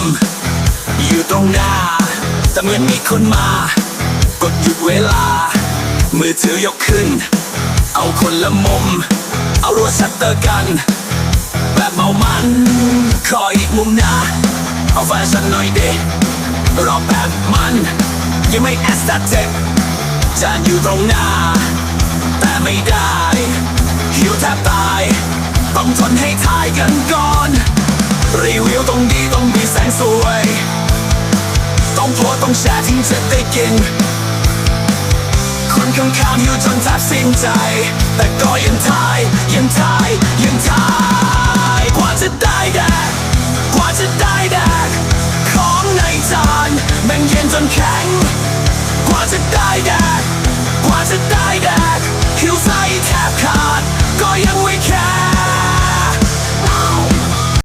ม อยู่ตรงหน้า แต่เหมือนมีคนมา กดหยุดเวลา มือถือยกขึ้น เอาคนละมุม เอารัวชัตเตอร์กัน แบบเมามันขออีกมุมหน้าเอาแฟชั่นหน่อยเด็รอแบบมัน ยังไม่แอสตาเทคจานอยู่ตรงหน้า แต่ไม่ได้หิวแทบตาย ต้องทนให้ถ่ายกันก่อน ต้องโพสต์ต้องแช่ถึงจะได้กินคนข้างๆอยู่จนแทบสิ้นใจ แต่ก็ยังทาย